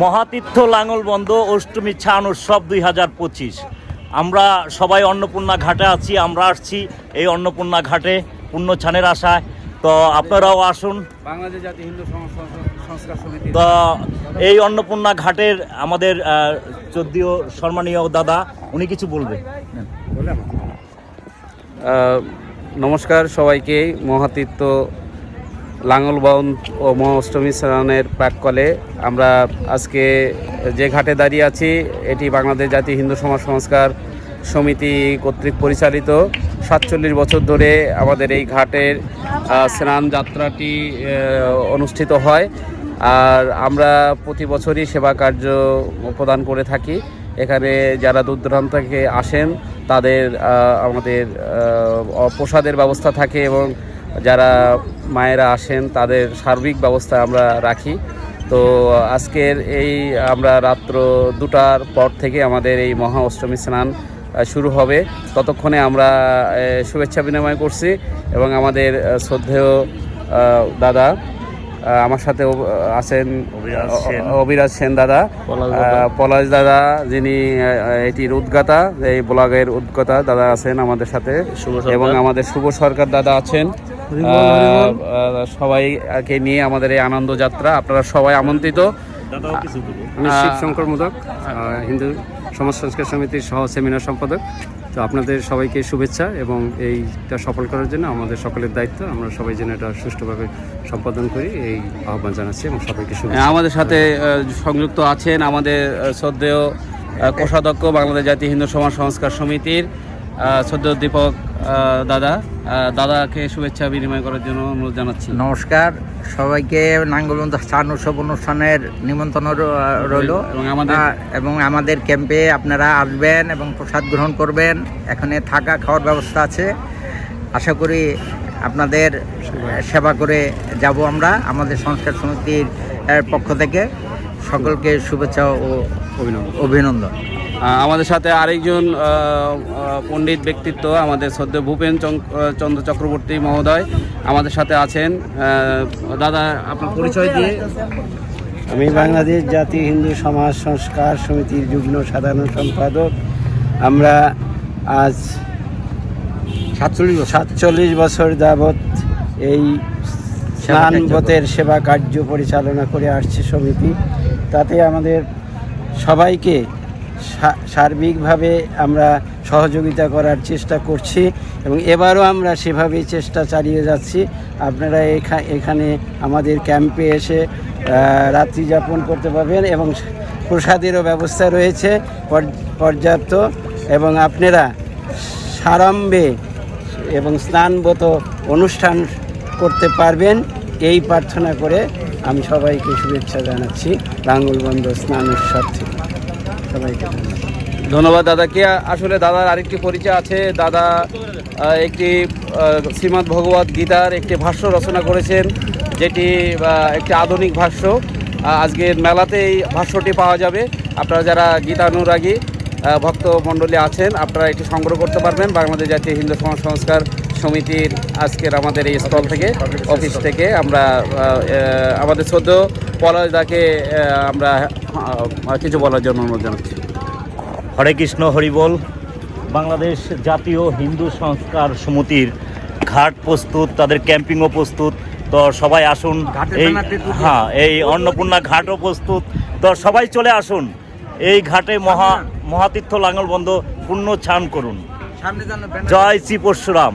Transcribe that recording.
মহাতীর্থ লাঙল বন্ধ অষ্টমী ছান উৎসব দুই হাজার পঁচিশ। আমরা সবাই অন্নপূর্ণা ঘাটে আছি আমরা আসছি এই অন্নপূর্ণা ঘাটে পূর্ণ ছানের আশায়। তো আপনারাও আসুন। বাংলাদেশ জাতীয় হিন্দু সংস্কার সমিতি। তো এই অন্নপূর্ণা ঘাটের আমাদের চোদ্দীয় সম্মানীয় দাদা উনি কিছু বলবে নমস্কার সবাইকে মহাতীর্থ লাঙ্গলবন ও মহাষ্টমী স্নানের প্রাককালে আমরা আজকে যে ঘাটে দাঁড়িয়ে আছি, এটি বাংলাদেশ জাতীয় হিন্দু সমাজ সংস্কার সমিতি কর্তৃক পরিচালিত। সাতচল্লিশ বছর ধরে আমাদের এই ঘাটের স্নান যাত্রাটি অনুষ্ঠিত হয়। আর আমরা প্রতি বছরই সেবা কার্য প্রদান করে থাকি। এখানে যারা দূর দূরান্ত থেকে আসেন, তাদের আমাদের প্রসাদের ব্যবস্থা থাকে এবং যারা মায়েরা আসেন তাদের সার্বিক ব্যবস্থা আমরা রাখি। তো আজকের এই আমরা রাত্র দুটার পর থেকে আমাদের এই মহা অষ্টমী স্নান শুরু হবে। ততক্ষণে আমরা শুভেচ্ছা বিনিময় করছি এবং আমাদের শ্রদ্ধেয় দাদা আমার সাথে আছেন অবিরাজ সেন। দাদা পলাশ দাদা। যিনি এটির উদ্গাতা এই ব্লগের উদ্গাতা দাদা আছেন আমাদের সাথে। এবং আমাদের শুভ সরকার দাদা আছেন। সবাইকে নিয়ে আমাদের এই আনন্দ যাত্রা। আপনারা সবাই আমন্ত্রিত। আমি শিব শঙ্কর মোদক হিন্দু সমাজ সংস্কার সমিতির সহ সেমিনার সম্পাদক। তো আপনাদের সবাইকে শুভেচ্ছা এবং এইটা সফল করার জন্য আমাদের সকলের দায়িত্ব। আমরা সবাই যেন এটা সুষ্ঠুভাবে সম্পাদন করি এই আহ্বান জানাচ্ছি এবং সবাইকে শুভেচ্ছা। আমাদের সাথে সংযুক্ত আছেন আমাদের শ্রদ্ধেয় কোষাধ্যক্ষ বাংলাদেশ জাতীয় হিন্দু সমাজ সংস্কার সমিতির শ্রদ্ধেয় দীপক দাদা দাদাকে শুভেচ্ছা বিনিময় করার জন্য অনুরোধ জানাচ্ছি। নমস্কার। সবাইকে নাঙ্গলবন্ধ স্থান উৎসব অনুষ্ঠানের নিমন্ত্রণ রইল। এবং আমাদের- এবং আমাদের ক্যাম্পে আপনারা আসবেন এবং প্রসাদ গ্রহণ করবেন। এখানে থাকা খাওয়ার ব্যবস্থা আছে। আশা করি আপনাদের সেবা করে যাব আমরা আমাদের সংস্কার সমিতির পক্ষ থেকে। সকলকে শুভেচ্ছা ও অভিনন্দন। আমাদের সাথে আরেকজন পণ্ডিত ব্যক্তিত্ব আমাদের সদ্য ভূপেন চন্দ্র চক্রবর্তী মহোদয় আমাদের সাথে আছেন। দাদা আপনার পরিচয় দিয়ে। আমি বাংলাদেশ জাতীয় হিন্দু সমাজ সংস্কার সমিতির যুগ্ম সাধারণ সম্পাদক। আমরা আজ সাতচল্লিশ সাতচল্লিশ বছর যাবৎ এই স্নান ব্রতের সেবা কার্য পরিচালনা করে আসছে সমিতি। তাতে আমাদের সবাইকে সার্বিকভাবে আমরা সহযোগিতা করার চেষ্টা করছি এবং এবারও আমরা সেভাবেই চেষ্টা চালিয়ে যাচ্ছি। আপনারা এখা- এখানে আমাদের ক্যাম্পে এসে রাত্রি যাপন করতে পারবেন এবং প্রসাদেরও ব্যবস্থা রয়েছে পর্যাপ্ত এবং আপনারা সারম্ভে এবং স্নানগত অনুষ্ঠান করতে পারবেন। এই প্রার্থনা করে আমি সবাইকে শুভেচ্ছা জানাচ্ছি। লাঙ্গলবন্ধ স্নান উৎসব থেকে। ধন্যবাদ ধন্যবাদ দাদাকে আসলে দাদার আরেকটি পরিচয় আছে? দাদা একটি শ্রীমদ্ ভগবত গীতার একটি ভাষ্য রচনা করেছেন, যেটি একটি আধুনিক ভাষ্য। আজকের মেলাতে এই ভাষ্যটি পাওয়া যাবে। আপনারা যারা গীতানুরাগী ভক্ত মণ্ডলী আছেন, আপনারা এটি সংগ্রহ করতে পারবেন। বাংলাদেশ জাতীয় হিন্দু সমাজ সংস্কার সমিতির আজকের আমাদের এই স্থল থেকে অফিস থেকে আমরা আমাদের সদ্য পলাশদাকে আমরা কিছু বলার জন্য অনুরোধ জানাচ্ছি। হরে কৃষ্ণ হরিবল বাংলাদেশ জাতীয় হিন্দু সংস্কার সমিতির ঘাট প্রস্তুত তাদের ক্যাম্পিংও প্রস্তুত। তো সবাই আসুন এই হ্যাঁ এই অন্নপূর্ণা ঘাটও প্রস্তুত। তো সবাই চলে আসুন এই ঘাটে মহা মহাতীর্থ লাঙ্গল বন্ধ পূর্ণ ছান করুন। জয় শ্রী পরশুরাম।